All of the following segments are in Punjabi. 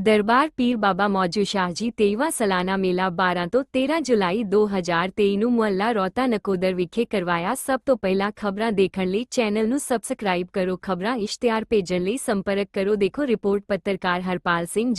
ਦਰਬਾਰ ਪੀਰ ਬਾਬਾ ਮੌਜੂ ਸ਼ਾਹ ਜੀ 23ਵਾਂ ਸਾਲਾਨਾ ਮੇਲਾ 12 ਤੋਂ 13 ਜੁਲਾਈ 2023 ਨੂੰ ਮੁਹੱਲਾ ਰੋਤਾ ਨਕੋਦਰ ਵਿਖੇ ਕਰਵਾਇਆ ਸਭ ਤੋਂ ਪਹਿਲਾਂ ਖਬਰਾਂ ਦੇਖਣ ਲਈ ਚੈਨਲ ਨੂੰ ਸਬਸਕ੍ਰਾਈਬ ਕਰੋ ਖਬਰਾਂ ਇਸ਼ਤਿਹਾਰ ਭੇਜਣ ਲਈ ਸੰਪਰਕ ਕਰੋ ਦੇਖੋ ਰਿਪੋਰਟ ਪੱਤਰਕਾਰ ਹਰਪਾਲ ਸਿੰਘ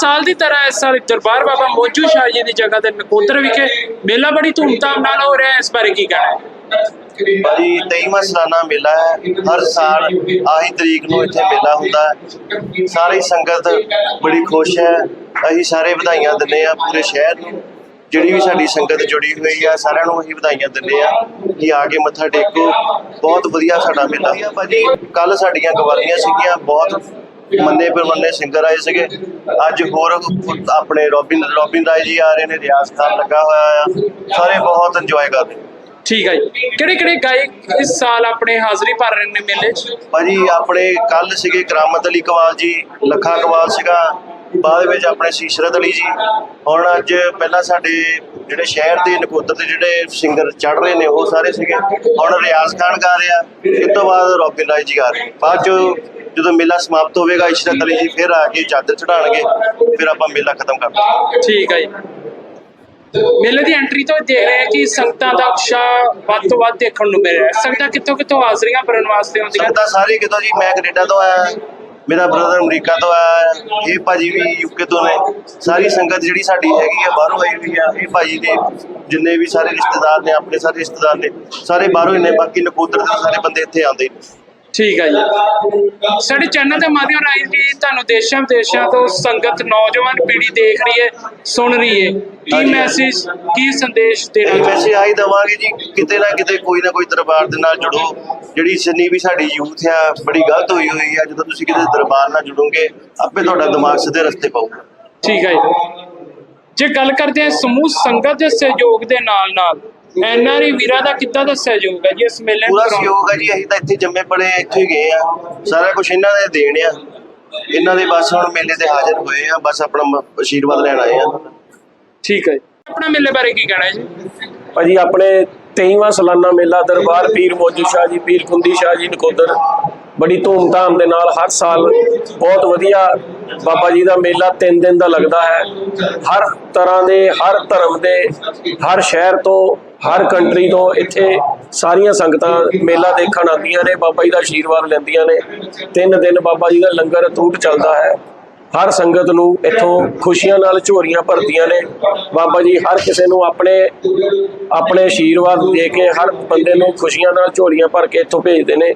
ਸਾਲ ਦੀ ਤਰ੍ਹਾਂ ਇਸ ਸਾਲ ਦਰਬਾਰ ਬਾਬਾ ਮੋਜੂ ਸ਼ਾਹ ਜੀ ਦੀ ਜਗ੍ਹਾ ਤੇ ਨਕੋਦਰ ਵਿਖੇ ਮੇਲਾ ਬੜੀ ਧੂਮਧਾਮ ਨਾਲ ਹੋ ਰਿਹਾ ਹੈ। ਇਸ ਬਾਰੇ ਕੀ ਕਹਿਣਾ ਹੈ? ਭਾਜੀ 23ਵਾਂ ਸਾਲਾਨਾ ਮੇਲਾ ਹੈ। ਹਰ ਸਾਲ ਆਹੀ ਤਰੀਕ ਨੂੰ ਇੱਥੇ ਮੇਲਾ ਹੁੰਦਾ ਹੈ। ਸਾਰੀ ਸੰਗਤ ਬੜੀ ਖੁਸ਼ ਹੈ। ਅਸੀਂ ਸਾਰੇ ਵਧਾਈਆਂ ਦਿੰਦੇ ਆ ਪੂਰੇ ਸ਼ਹਿਰ ਨੂੰ। ਜਿਹੜੀ ਵੀ ਸਾਡੀ ਸੰਗਤ ਜੁੜੀ ਹੋਈ ਆ, ਸਾਰਿਆਂ ਨੂੰ ਅਸੀਂ ਵਧਾਈਆਂ ਦਿੰਦੇ ਆ ਕਿ ਆ ਕੇ ਮੱਥਾ ਟੇਕੋ। ਬਹੁਤ ਵਧੀਆ ਸਾਡਾ ਮੇਲਾ ਭਾਜੀ ਕੱਲ ਸਾਡੀਆਂ ਗਵਾਲੀਆਂ ਸੀਗੀਆਂ। ਬਹੁਤ ਮੰਨੇ ਪਰਮੰਨੇ ਸਿੰਗਰ ਆਏ ਸੀਗੇ। ਅੱਜ ਹੋਰ ਆਪਣੇ ਰੋਬਿਨ ਰੋਬਿਨ ਰਾਏ ਜੀ ਆ ਰਹੇ ਨੇ ਰਿਆਜ਼ ਖਾਨ ਲੱਗਾ ਹੋਇਆ ਆ। ਸਾਰੇ ਬਹੁਤ ਇੰਜੋਏ ਕਰਦੇ ਠੀਕ ਹੈ ਜੀ। ਕਿਹੜੇ ਕਿਹੜੇ ਗਾਇਕ ਇਸ ਸਾਲ ਆਪਣੇ ਹਾਜ਼ਰੀ ਭਰ ਰਹੇ ਨੇ ਮੇਲੇ 'ਚ? ਭਾਜੀ ਆਪਣੇ ਕੱਲ ਸੀਗੇ ਕਰਾਮਤ ਅਲੀ ਕਵਾਲ ਜੀ ਲੱਖਾ ਕਵਾਲ ਸੀਗਾ। ਬਾਅਦ ਵਿੱਚ ਆਪਣੇ ਸੀਸ਼ਰਤ ਅਲੀ ਜੀ। ਹੁਣ ਅੱਜ ਪਹਿਲਾਂ ਸਾਡੇ ਜਿਹੜੇ ਸ਼ਹਿਰ ਦੇ ਨਕੋਦਰ ਦੇ ਜਿਹੜੇ ਸਿੰਗਰ ਚੜ ਰਹੇ ਨੇ ਉਹ ਸਾਰੇ ਸੀਗੇ। ਹੁਣ ਰਿਆਜ਼ ਖਾਨ ਗਾ ਰਿਹਾ ਇਸ ਤੋਂ ਬਾਅਦ ਰੋਬਿਨ ਰਾਏ ਜੀ ਗਾ ਰਹੇ ਬਾਅਦ ਚ ਜਦੋਂ ਮੇਲਾ ਸਮਾਪਤ ਹੋਵੇਗਾ ਇਸ਼ਰਤ ਅਲੀ ਜੀ ਫਿਰ ਆ ਕੇ ਚਾਦਰ ਚੜਾਣਗੇ ਫਿਰ ਆਪਾਂ ਮੇਲਾ ਖਤਮ ਕਰ ਦਾਂਗੇ ਠੀਕ ਹੈ ਜੀ। ਮੇਲੇ ਦੀ ਐਂਟਰੀ ਤੋਂ ਦੇਖ ਰਹੇ ਹਾਂ ਕਿ ਸੰਗਤਾਂ ਦਾ ਉਤਸ਼ਾਹ ਵੱਧ ਤੋਂ ਵੱਧ ਦੇਖਣ ਨੂੰ ਮਿਲ ਰਿਹਾ ਹੈ। ਸੰਗਤਾਂ ਕਿੱਥੋਂ ਕਿੱਥੋਂ ਹਾਜ਼ਰੀਆਂ ਭਰਨ ਵਾਸਤੇ ਆਉਂਦੀਆਂ? ਸੰਗਤਾਂ ਸਾਰੇ ਕਿਤੋਂ ਜੀ? ਮੈਂ ਕੈਨੇਡਾ ਤੋਂ ਆਇਆ ਮੇਰਾ ਬ੍ਰਦਰ ਅਮਰੀਕਾ ਤੋਂ ਆਇਆ ਇਹ ਭਾਜੀ ਵੀ ਯੂਕੇ ਤੋਂ ਨੇ। ਸਾਰੀ ਸੰਗਤ ਜਿਹੜੀ ਸਾਡੀ ਹੈਗੀ ਆ ਬਾਹਰੋਂ ਆਈ ਹੋਈ ਆ ਇਹ ਭਾਜੀ ਦੇ ਜਿੰਨੇ ਵੀ ਸਾਰੇ ਰਿਸ਼ਤੇਦਾਰ ਨੇ ਆਪਣੇ ਸਾਰੇ ਰਿਸ਼ਤੇਦਾਰ ਨੇ ਸਾਰੇ ਬਾਹਰੋਂ ਹੀ ਨੇ ਬਾਕੀ ਨਕੋਦਰ ਦੇ ਸਾਰੇ ਬੰਦੇ ਇੱਥੇ ਆਉਂਦੇ ਨੇ। ਠੀਕ ਹੈ ਜੀ। ਸਾਡੇ ਚੈਨਲ ਦੇ ਮਾਧਿਅਮ ਰਾਹੀਂ ਜੀ ਤੁਹਾਨੂੰ ਦੇਸ਼ਾਂ ਵਿਦੇਸ਼ਾਂ ਤੋਂ ਸੰਗਤ ਨੌਜਵਾਨ ਪੀੜ੍ਹੀ ਦੇਖ ਰਹੀ ਹੈ ਸੁਣ ਰਹੀ ਹੈ। ਕੀ ਹਾਂਜੀ। ਮੈਸੇਜ ਕੀ ਸੰਦੇਸ਼ ਦੇਣਾ ਚਾਹੁੰਦੇ? ਆਈ ਦਵਾਂਗੇ ਜੀ ਕਿਤੇ ਨਾ ਕਿਤੇ ਕੋਈ ਨਾ ਕੋਈ ਦਰਬਾਰ ਦੇ ਨਾਲ ਜੁੜੋ। ਜਿਹੜੀ ਜਿੰਨੀ ਵੀ ਸਾਡੀ ਯੂਥ ਆ ਬੜੀ ਗਲਤ ਹੋਈ ਹੋਈ ਆ ਜਦੋਂ ਤੁਸੀਂ ਕਿਤੇ ਦਰਬਾਰ ਨਾਲ ਜੁੜੋਗੇ ਆਪੇ ਤੁਹਾਡਾ ਦਿਮਾਗ ਸਿੱਧੇ ਰਸਤੇ ਪਾਊਗਾ। ਠੀਕ ਹੈ ਜੀ। ਜੇ ਗੱਲ ਕਰਦੇ ਹਾਂ ਸਮੂਹ ਸੰਗਤ ਦੇ ਸਹਿਯੋਗ ਦੇ ਨਾਲ ਨਾਲ ਐਨਆਰਈ ਵੀਰਾਂ ਦਾ ਕਿੱਦਾਂ ਦਾ ਸਹਿਯੋਗ ਹੈ ਜੀ ਇਸ ਮੇਲੇ ਨੂੰ ਪੂਰਾ ਕਰਾਉਣ? ਸਹਿਯੋਗ ਹੈ ਜੀ ਅਸੀਂ ਤਾਂ ਇੱਥੇ ਜੰਮੇ ਪੜੇ ਇੱਥੇ ਹੀ ਗਏ ਆ ਸਾਰਾ ਕੁਝ ਇਹਨਾਂ ਦੇ ਦੇਣ ਆ। ਇਹਨਾਂ ਦੇ ਬਸ ਹੁਣ ਮੇਲੇ ਤੇ ਹਾਜ਼ਰ ਹੋਏ ਆ ਬਸ ਆਪਣਾ ਮ- ਆਸ਼ੀਰਵਾਦ ਲੈਣ ਆਏ ਆ। ਠੀਕ ਹੈ ਜੀ। ਆਪਣਾ ਮੇਲੇ ਬਾਰੇ ਕੀ ਕਹਿਣਾ ਹੈ ਜੀ? ਭਾਜੀ ਆਪਣੇ 23ਵਾਂ ਸਾਲਾਨਾ ਮੇਲਾ ਦਰਬਾਰ ਪੀਰ ਮੋਜੂ ਸ਼ਾਹ ਜੀ ਪੀਰ ਖੁੰਦੀ ਸ਼ਾਹ ਜੀ ਨਕੋਦਰ। ਬੜੀ ਧੂਮਧਾਮ ਦੇ ਨਾਲ ਹਰ ਸਾਲ ਬਹੁਤ ਵਧੀਆ ਬਾਬਾ ਜੀ ਦਾ ਮੇਲਾ 3 ਦਿਨ ਦਾ ਲੱਗਦਾ ਹੈ। ਹਰ ਤਰ੍ਹਾਂ ਦੇ ਹਰ ਧਰਮ ਦੇ ਹਰ ਸ਼ਹਿਰ ਤੋਂ ਹਰ ਕੰਟਰੀ ਤੋਂ ਇੱਥੇ ਸਾਰੀਆਂ ਸੰਗਤਾਂ ਮੇਲਾ ਦੇਖਣ ਆਉਂਦੀਆਂ ਨੇ, ਬਾਬਾ ਜੀ ਦਾ ਆਸ਼ੀਰਵਾਦ ਲੈਂਦੀਆਂ ਨੇ। ਤਿੰਨ ਦਿਨ ਬਾਬਾ ਜੀ ਦਾ ਲੰਗਰ ਅਤੂਟ ਚੱਲਦਾ ਹੈ। ਹਰ ਸੰਗਤ ਨੂੰ ਇੱਥੋਂ ਖੁਸ਼ੀਆਂ ਨਾਲ ਝੋਰੀਆਂ ਭਰਦੀਆਂ ਨੇ। ਬਾਬਾ ਜੀ ਹਰ ਕਿਸੇ ਨੂੰ ਆਪਣੇ ਆਪਣੇ ਆਸ਼ੀਰਵਾਦ ਦੇ ਕੇ ਹਰ ਬੰਦੇ ਨੂੰ ਖੁਸ਼ੀਆਂ ਨਾਲ ਝੋਰੀਆਂ ਭਰ ਕੇ ਇੱਥੋਂ ਭੇਜਦੇ ਨੇ।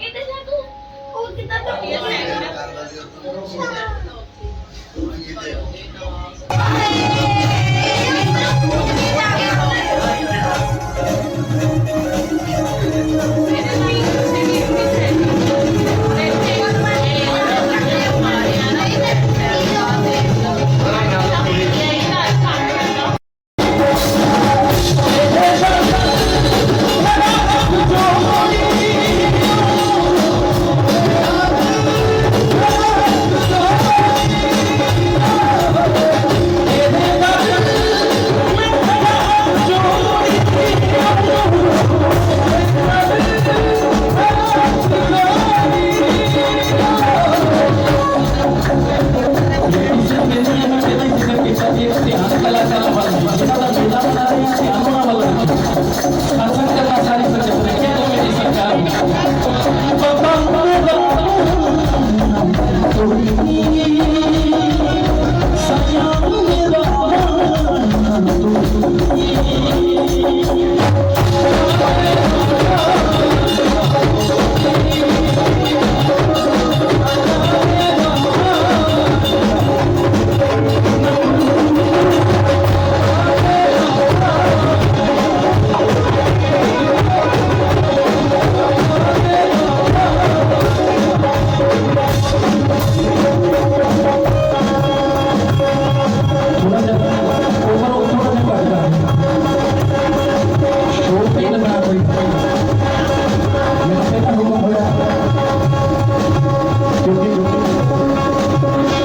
ਇਹਦੇ ਨਾਲ ਤੂੰ? ਉਹ ਕਿਦਾਂ ਤੋਂ ਕਰਦਾ ਸੀ ਉਹ ਕਿਤੇ।